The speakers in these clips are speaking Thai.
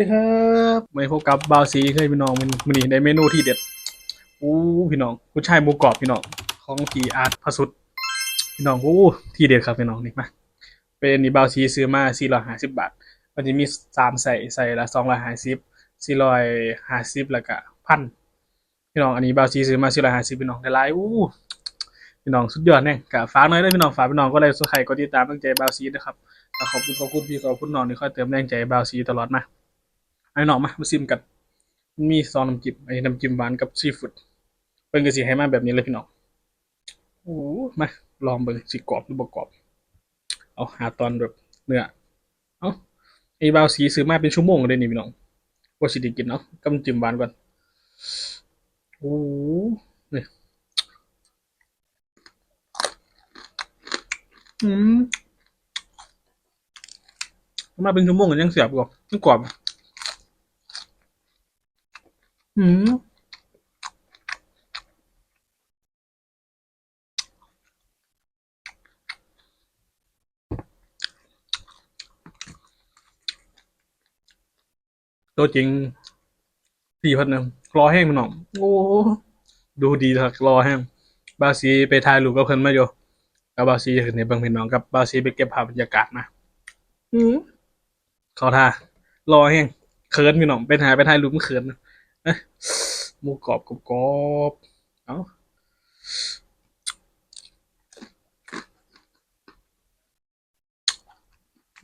ดีครับไม่พบกับบาวซีเคยพี่น้องมันมันนี่ในเมนูที่เด็ดอู้พี่น้องผู้ชายหมูกรอบพี่น้องของพีอาร์ตพสุดพี่น้องอู้ที่เด็ดครับพี่น้องนี่มาเป็นนี่บาวซีซื้อมาสี่ร้อยห้าสิบบาท มันจะมีสามใส่ใส่ละสองร้อยห้าสิบสี่ร้อยห้าสิบแล้วก็พันพี่น้องอันนี้บาวซีซื้อมาสี่ร้อยห้าสิบพี่น้องได้หลายอู้พี่น้องสุดยอดเนี่ยกับฝากหน่อยด้วยพี่น้องฝากพี่น้องก็เลยสไครกดติดตามตั้งใจบาวซีนะครับขอบคุณขอบคุณพี่ขอบคุณน้องที่คอยเติมแรงใจบาวซีตลอดมา ไอ้น้องมามาซิมกัน มีซองน้ำจิ้มไอ้น้ำจิ้มหวานกับซีฟู้ดเบิ่งกันสิให้มาแบบนี้เลยพี่น้องโอ้มาลองเบิ่งสิกรอบหรือบ่กรอบ เอาหาตอนแบบเนื้อเอาไอ้บาวซีซื้อมาเป็นชั่วโมงเลยนี่พี่น้องว่าสิได้กินเนาะกำจิ้มหวานก่อนโอ้นี่อืมมาเป็นชั่วโมงก็ยังเสียบกว่ายังกรอบ อืมตัวจริงสี่พันหนึ่งรอแห้งมันหน่องโอ้ ดูดีทักรอแห้ง บาซีไปถ่ายรูปกับเพิ่นมาอยู่กับบาซีเห็นในเบางพี่น้องกับบาซีไปเก็บภาพบรรยากาศมาอืมขอท่ารอแห้งเขินพี่น้องไปถ่ายไปถ่ายรูปมันเขินนะ เอ้ยหมูกรอบกรอบกรอบเอา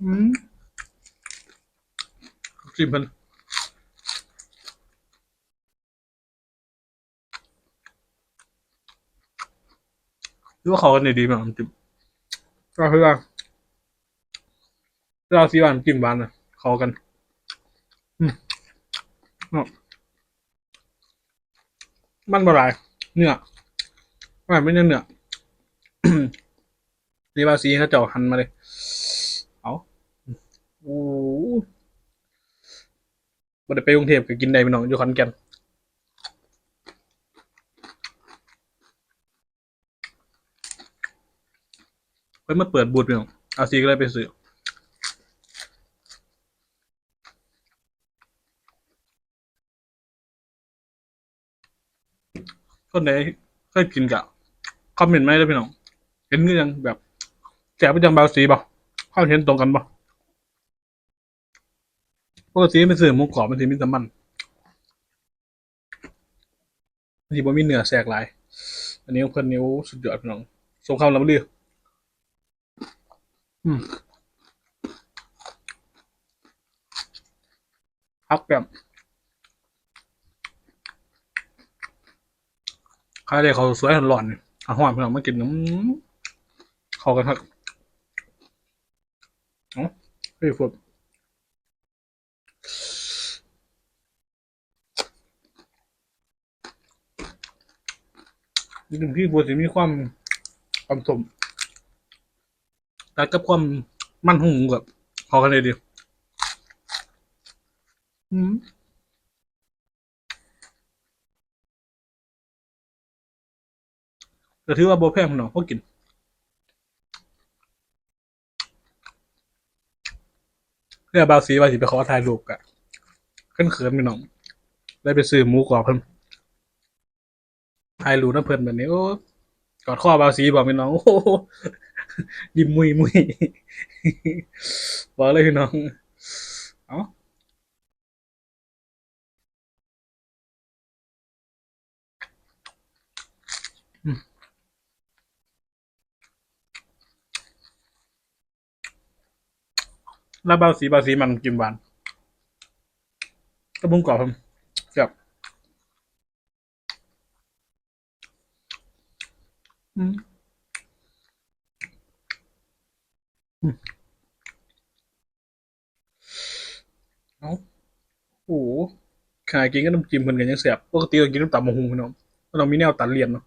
อืมจิ้มเพิ่นรู้ว่าเขากันดีๆมั้งจิ้มก็คือว่าเราซีหวานจิ้มหวานนะเขากัน อืมเอา มันบหลายเนื้อไม่ไม่เนื้อเนื้อนี่บาซีเขาเจาะหันมาเลยเอาโอ้บ่ได้ไปกรุงเทพก็กินได้พี่น้องอยู่ขอนแก่นเพิ่นมาเปิดบูธพี่น้องอาซีก็เลยไปซื้อ คนไหนเคยกินกะคอมเมนต์ไหมได้พี่น้อง เห็นเงื่อนแบบแจกไปจังบาวสีป่เข้าเห็นตรงกันป่ปกติเป็นสื่อหมูกรอบมันถือมีน้ำมันบางทีบ่มีเนื้อแทรกหลาย อันนี้เพิ่นนิ้วสุดยอดพี่น้องสงครามลำเลืออืมพักแบบ ใครได้เขาสวยหล่อนอาหวานพี่น้องมากินน้ำเขากันครับเอ๋อเฮ้ยฝนนี่ถึงที่บัวสิมีความความสมแต่กับความมันหงกับเขากันเลยดีอืม ก็ถือว่าโบแพงพี่น้องพวกกินเพื่อบาวสีว่าสิไปขอถ่ายรูปกะขึ้นเขินๆพี่น้องได้ไปซื้อหมูกรอบเพิ่นถ่ายรูปน้ำเพิ่นแบบนี้โอ้กอดข้อบาวสีบอกพี่น้องโอ้ยิ้มมุยมุยบอกเลยพี่น้องเอ้า แล้วบาสีบาสีมันกินหวานกระบุงกรอบครับบอืมอืมเอาโอ้โหขาดกินก็น้ำจิ้มเพิ่นกันยังแซ่บปกติเรากินน้ำตำมะฮุงพี่น้องเรามีแนวตัดเลี่ยนเนาะ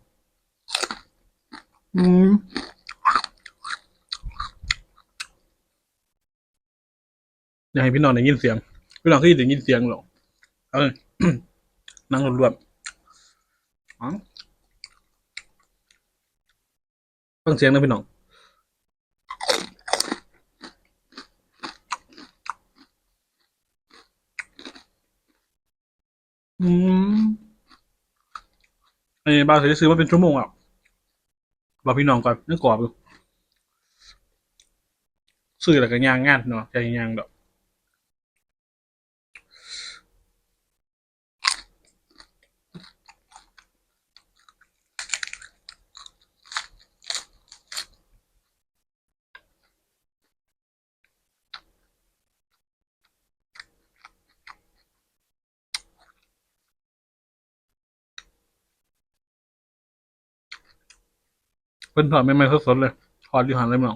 อืม อยากให้พี่น้องได้ยินเสียง พี่น้องคือได้ยินเสียงหรอกเออนั่งรวมๆอ๋อฟังเสียงนะพี่น้องอืมไอ้บาซื้อซื้อมาเป็นชั่วโมงอะบอกพี่น้องก่อนนึกกรอบอยู่ซื้อแล้วก็ย่างงานเนาะใจย่างดอก เพิ่นถอดใหม่ๆสดๆเลยถอดอยู่หันเลยมั้ง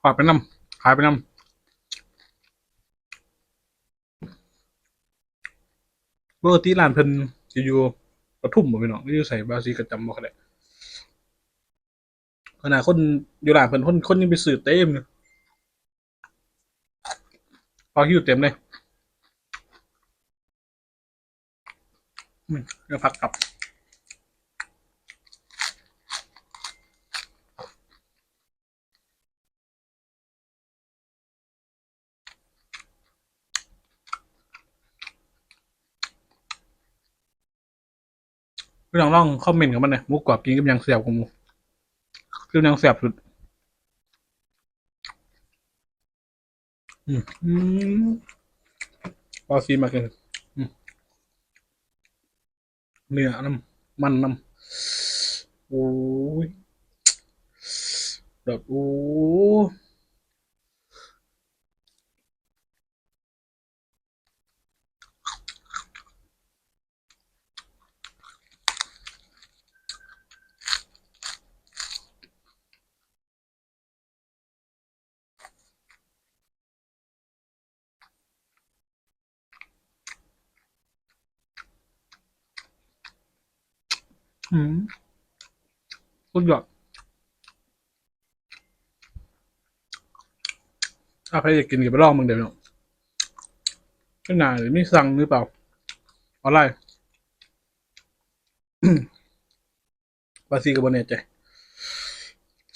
ถอดไปน้ำขายไปน้ำปกติร้านเพิ่นจะอยู่ปทุมบ่พี่น้องอยู่ใส่บาซีกระจำบ่ก็ได้ขนาดคนอยู่ร้านเพิ่นคนคนยังไปซื้อเต็มเลยพอคิวเต็มเลยอืมเดี๋ยวพักกลับ พี่น้องลองคอมเมนต์กับมันหน่อยหมูกรอบกินกับยังเสียบของหมูคือยังเสียบสุด อืมอืมปอซีมาเกินอืมเนื้อน้ำมันน้ำโอ้ยแบบโอ้ อืมสุดยอดถ้าใครอยากกินก็ไปลองมึงเดี๋ยวนาะไม่นานหรือไม่สั่งหรือเปล่าออนไลน์บาซีกับบนเนตใจ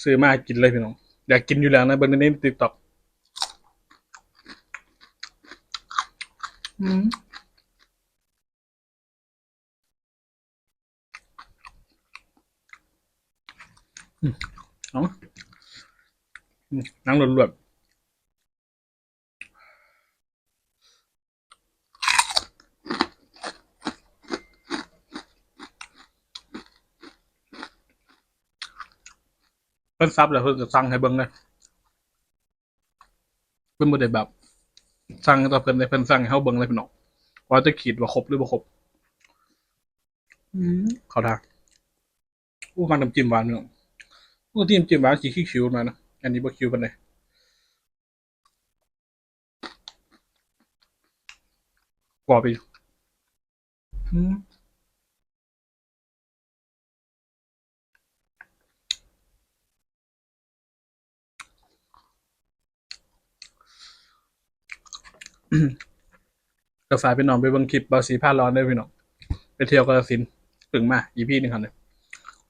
ซื้อมากินเลยพี่น้อง อยากกินอยู่แล้วนะเบอร์นี้ติ๊กต็อกอืม เอาอืมนั่งรวดๆเพิ่นซับแล้วเพิ่นจะสั่งให้เบิ่งเลยเพิ่นบ่ได้แบบสั่งต่อเพิ่นได้เพิ่นสั่งให้เฮาเบิ่งเลยพี่น้องว่าจะขีดว่าครบหรือบ่ครบอืมเขาทางอู้มันน้ำจิ้มหวานเนาะ อู้ที่น้ำจิ้มหวานสีคิ้วมานะอันนี้บ่คิ้วปานใดกรอบอีกอืมก็ฝากพี่น้องไปบิ่งคลิปบาสีผ้าร้อนได้พี่น้องไปเที่ยวกาฬสินถึงมา EP หนึ่งครับเนี่ย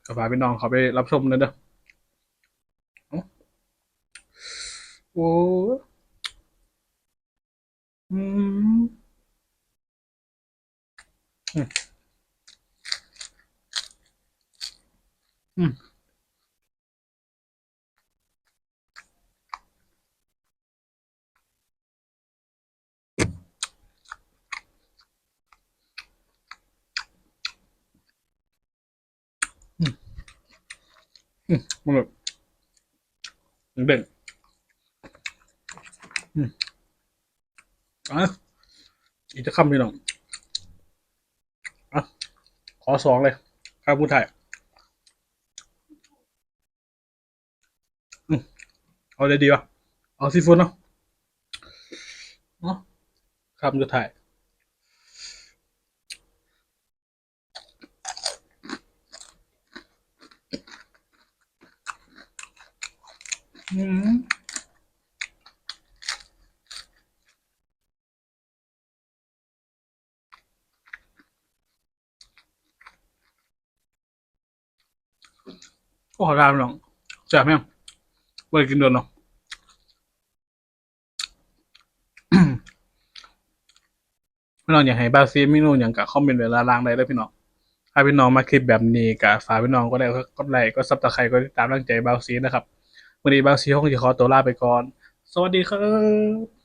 กากพี่น้องเขาไปรับชมเลยเด้อเอ้า โอ้อืมอืมอืมอืมมันแบบเด่น อะอีกจะคำพี่น้องอะขอสองเลยข้าวผู้ไทยอืมเอาได้ดีป่ะ เอาซีฟู้ดเนาะเนาะคำจะถ่ายอืม โอ้ขอทานพี่น้องแซ่บไหมยังไ่ได้กินเดินเนาะพี่น้องอยากให้บาซีเมนูอย่างกับคอมเมนต์ไว้ด้าล่างได้เลยพี่น้องถ้าพี่น้องมาคลิปแบบนี้กับฝากพี่น้องก็ได้กดไลค์กดซับสไครต์กดติดตามกำลังใจบาซีนะครับวันนี้บาซีคงจะขอตัวลาไปก่อน สวัสดีครับ